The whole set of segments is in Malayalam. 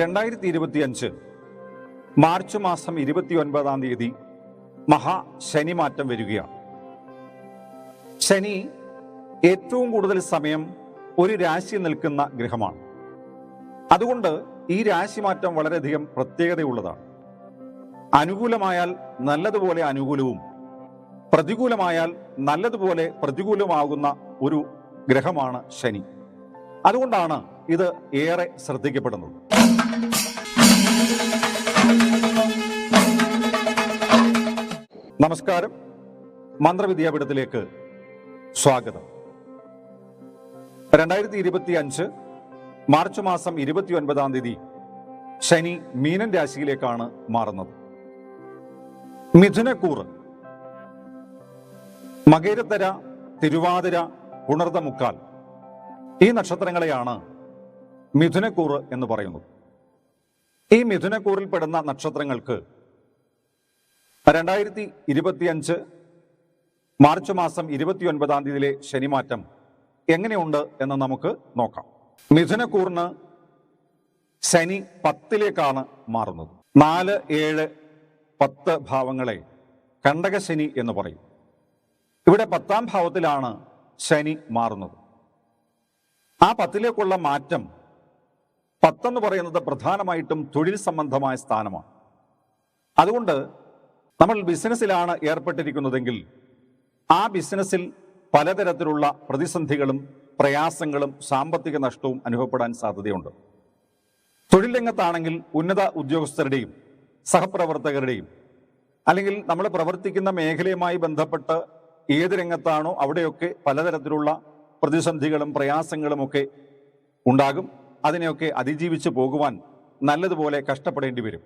രണ്ടായിരത്തി ഇരുപത്തി അഞ്ച് മാർച്ച് മാസം ഇരുപത്തി ഒൻപതാം തീയതി മഹാ ശനി മാറ്റം വരികയാണ്. ശനി ഏറ്റവും കൂടുതൽ സമയം ഒരു രാശി നിൽക്കുന്ന ഗ്രഹമാണ്. അതുകൊണ്ട് ഈ രാശി മാറ്റം വളരെയധികം പ്രത്യേകതയുള്ളതാണ്. അനുകൂലമായാൽ നല്ലതുപോലെ അനുകൂലവും പ്രതികൂലമായാൽ നല്ലതുപോലെ പ്രതികൂലമാകുന്ന ഒരു ഗ്രഹമാണ് ശനി. അതുകൊണ്ടാണ് ഇത് ഏറെ ശ്രദ്ധിക്കപ്പെടുന്നത്. നമസ്കാരം. മന്ത്രവിദ്യാപീഠത്തിലേക്ക് സ്വാഗതം. രണ്ടായിരത്തി ഇരുപത്തി അഞ്ച് മാർച്ച് മാസം ഇരുപത്തി ഒൻപതാം തീയതി ശനി മീനൻ രാശിയിലേക്കാണ് മാറുന്നത്. മിഥുനക്കൂറ് മകേരത്തര തിരുവാതിര പുണർദമുക്കാൽ ഈ നക്ഷത്രങ്ങളെയാണ് മിഥുനക്കൂറ് എന്ന് പറയുന്നത്. ഈ മിഥുനക്കൂറിൽ പെടുന്ന നക്ഷത്രങ്ങൾക്ക് രണ്ടായിരത്തി ഇരുപത്തിയഞ്ച് മാർച്ച് മാസം ഇരുപത്തി ഒൻപതാം തീയതിയിലെ ശനിമാറ്റം എങ്ങനെയുണ്ട് എന്ന് നമുക്ക് നോക്കാം. മിഥുനക്കൂറിന് ശനി പത്തിലേക്കാണ് മാറുന്നത്. നാല് ഏഴ് പത്ത് ഭാവങ്ങളെ കണ്ടകശനി എന്ന് പറയും. ഇവിടെ പത്താം ഭാവത്തിലാണ് ശനി മാറുന്നത്. ആ പത്തിലേക്കുള്ള മാറ്റം പത്തെന്ന് പറയുന്നത് പ്രധാനമായിട്ടും തൊഴിൽ സംബന്ധമായ സ്ഥാനമാണ്. അതുകൊണ്ട് നമ്മൾ ബിസിനസ്സിലാണ് ഏർപ്പെട്ടിരിക്കുന്നതെങ്കിൽ ആ ബിസിനസ്സിൽ പലതരത്തിലുള്ള പ്രതിസന്ധികളും പ്രയാസങ്ങളും സാമ്പത്തിക നഷ്ടവും അനുഭവപ്പെടാൻ സാധ്യതയുണ്ട്. തൊഴിൽ രംഗത്താണെങ്കിൽ ഉന്നത ഉദ്യോഗസ്ഥരുടെയും സഹപ്രവർത്തകരുടെയും അല്ലെങ്കിൽ നമ്മൾ പ്രവർത്തിക്കുന്ന മേഖലയുമായി ബന്ധപ്പെട്ട് ഏത് രംഗത്താണോ അവിടെയൊക്കെ പലതരത്തിലുള്ള പ്രതിസന്ധികളും പ്രയാസങ്ങളും ഒക്കെ ഉണ്ടാകും. അതിനെയൊക്കെ അതിജീവിച്ച് പോകുവാൻ നല്ലതുപോലെ കഷ്ടപ്പെടേണ്ടി വരും.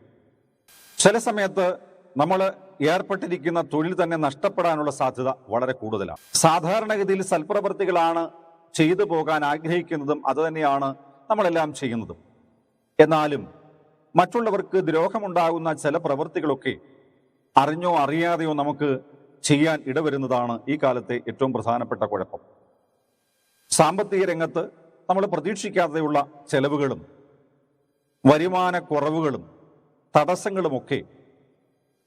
ചില സമയത്ത് നമ്മൾ ഏർപ്പെട്ടിരിക്കുന്ന തൊഴിൽ തന്നെ നഷ്ടപ്പെടാനുള്ള സാധ്യത വളരെ കൂടുതലാണ്. സാധാരണഗതിയിൽ സൽപ്രവർത്തികളാണ് ചെയ്തു പോകാൻ ആഗ്രഹിക്കുന്നതും അതുതന്നെയാണ് നമ്മളെല്ലാം ചെയ്യുന്നതും. എന്നാലും മറ്റുള്ളവർക്ക് ദ്രോഹമുണ്ടാകുന്ന ചില പ്രവൃത്തികളൊക്കെ അറിഞ്ഞോ അറിയാതെയോ നമുക്ക് ചെയ്യാൻ ഇടവരുന്നതാണ് ഈ കാലത്തെ ഏറ്റവും പ്രധാനപ്പെട്ട കുഴപ്പം. സാമ്പത്തിക രംഗത്ത് നമ്മൾ പ്രതീക്ഷിക്കാതെയുള്ള ചെലവുകളും വരുമാന കുറവുകളും തടസ്സങ്ങളുമൊക്കെ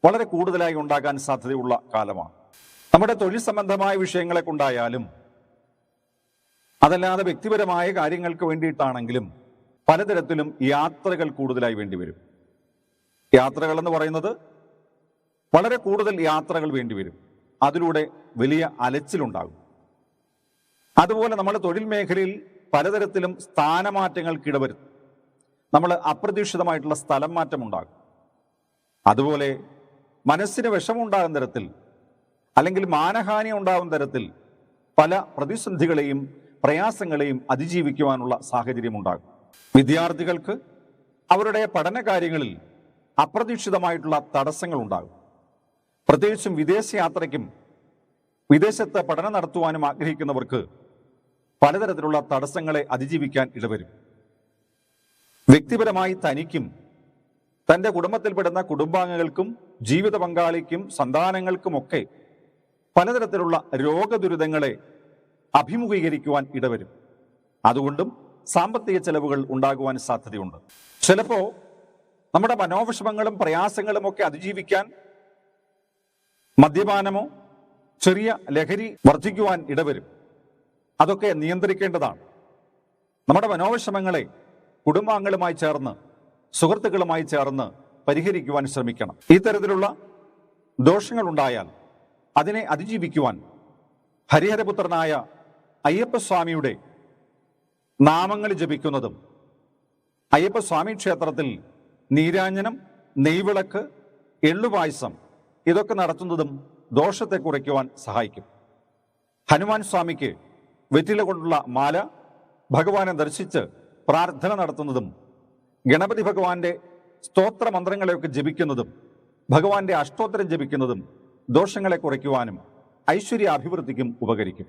വളരെ കൂടുതലായി ഉണ്ടാകാൻ സാധ്യതയുള്ള കാലമാണ്. നമ്മുടെ തൊഴിൽ സംബന്ധമായ വിഷയങ്ങളെ കൊണ്ടായാലും അതല്ലാതെ വ്യക്തിപരമായ കാര്യങ്ങൾക്ക് വേണ്ടിയിട്ടാണെങ്കിലും പലതരത്തിലും യാത്രകൾ കൂടുതലായി വേണ്ടിവരും. യാത്രകൾ എന്ന് പറയുന്നത് വളരെ കൂടുതൽ യാത്രകൾ വേണ്ടിവരും. അതിലൂടെ വലിയ അലച്ചിലുണ്ടാകും. അതുപോലെ നമ്മുടെ തൊഴിൽ മേഖലയിൽ പലതരത്തിലും സ്ഥാനമാറ്റങ്ങൾക്ക് ഇടവരുത്തും. നമ്മൾ അപ്രതീക്ഷിതമായിട്ടുള്ള സ്ഥലം മാറ്റം ഉണ്ടാകും അതുപോലെ മനസ്സിന് വിഷമുണ്ടാകുന്ന തരത്തിൽ അല്ലെങ്കിൽ മാനഹാനി ഉണ്ടാകുന്ന തരത്തിൽ പല പ്രതിസന്ധികളെയും പ്രയാസങ്ങളെയും അതിജീവിക്കുവാനുള്ള സാഹചര്യം ഉണ്ടാകും. വിദ്യാർത്ഥികൾക്ക് അവരുടെ പഠന കാര്യങ്ങളിൽ അപ്രതീക്ഷിതമായിട്ടുള്ള തടസ്സങ്ങൾ ഉണ്ടാകും. പ്രത്യേകിച്ചും വിദേശയാത്രയ്ക്കും വിദേശത്ത് പഠനം നടത്തുവാനും ആഗ്രഹിക്കുന്നവർക്ക് പലതരത്തിലുള്ള തടസ്സങ്ങളെ അതിജീവിക്കാൻ ഇടവരും. വ്യക്തിപരമായി തനിക്കും തന്റെ കുടുംബത്തിൽപ്പെടുന്ന കുടുംബാംഗങ്ങൾക്കും ജീവിത പങ്കാളിക്കും സന്താനങ്ങൾക്കുമൊക്കെ പലതരത്തിലുള്ള രോഗദുരിതങ്ങളെ അഭിമുഖീകരിക്കുവാൻ ഇടവരും. അതുകൊണ്ടും സാമ്പത്തിക ചെലവുകൾ ഉണ്ടാകുവാൻ സാധ്യതയുണ്ട്. ചിലപ്പോൾ നമ്മുടെ മനോവിഷമങ്ങളും പ്രയാസങ്ങളും ഒക്കെ അതിജീവിക്കാൻ മദ്യപാനമോ ചെറിയ ലഹരി വർദ്ധിക്കുവാൻ ഇടവരും. അതൊക്കെ നിയന്ത്രിക്കേണ്ടതാണ്. നമ്മുടെ മനോവിഷമങ്ങളെ കുടുംബാംഗങ്ങളുമായി ചേർന്ന് സുഹൃത്തുക്കളുമായി ചേർന്ന് പരിഹരിക്കുവാൻ ശ്രമിക്കണം. ഇത്തരത്തിലുള്ള ദോഷങ്ങൾ ഉണ്ടായാൽ അതിനെ അതിജീവിക്കുവാൻ ഹരിഹരപുത്രനായ അയ്യപ്പസ്വാമിയുടെ നാമങ്ങൾ ജപിക്കുന്നതും അയ്യപ്പസ്വാമി ക്ഷേത്രത്തിൽ നീരാഞ്ജനം നെയ്വിളക്ക് എള്ളുപായസം ഇതൊക്കെ നടത്തുന്നതും ദോഷത്തെ കുറയ്ക്കുവാൻ സഹായിക്കും. ഹനുമാൻ സ്വാമിക്ക് വെറ്റില കൊണ്ടുള്ള മാല ഭഗവാനെ ദർശിച്ച് പ്രാർത്ഥന നടത്തുന്നതും ഗണപതി ഭഗവാന്റെ സ്തോത്ര മന്ത്രങ്ങളെയൊക്കെ ജപിക്കുന്നതും ഭഗവാന്റെ അഷ്ടോത്തരം ജപിക്കുന്നതും ദോഷങ്ങളെ കുറയ്ക്കുവാനും ഐശ്വര്യ അഭിവൃദ്ധിക്കും ഉപകരിക്കും.